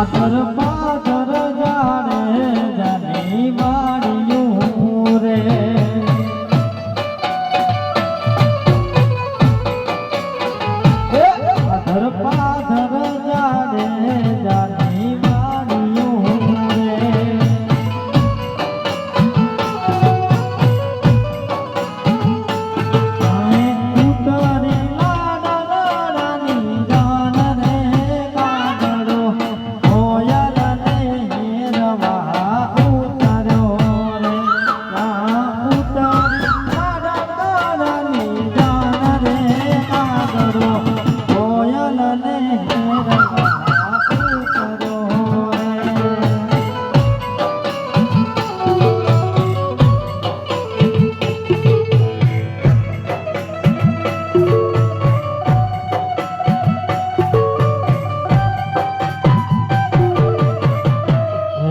আদর পা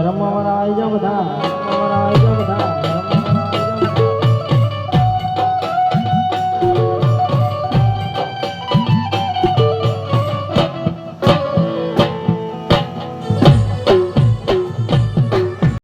રમવા વાળા આવી બધા.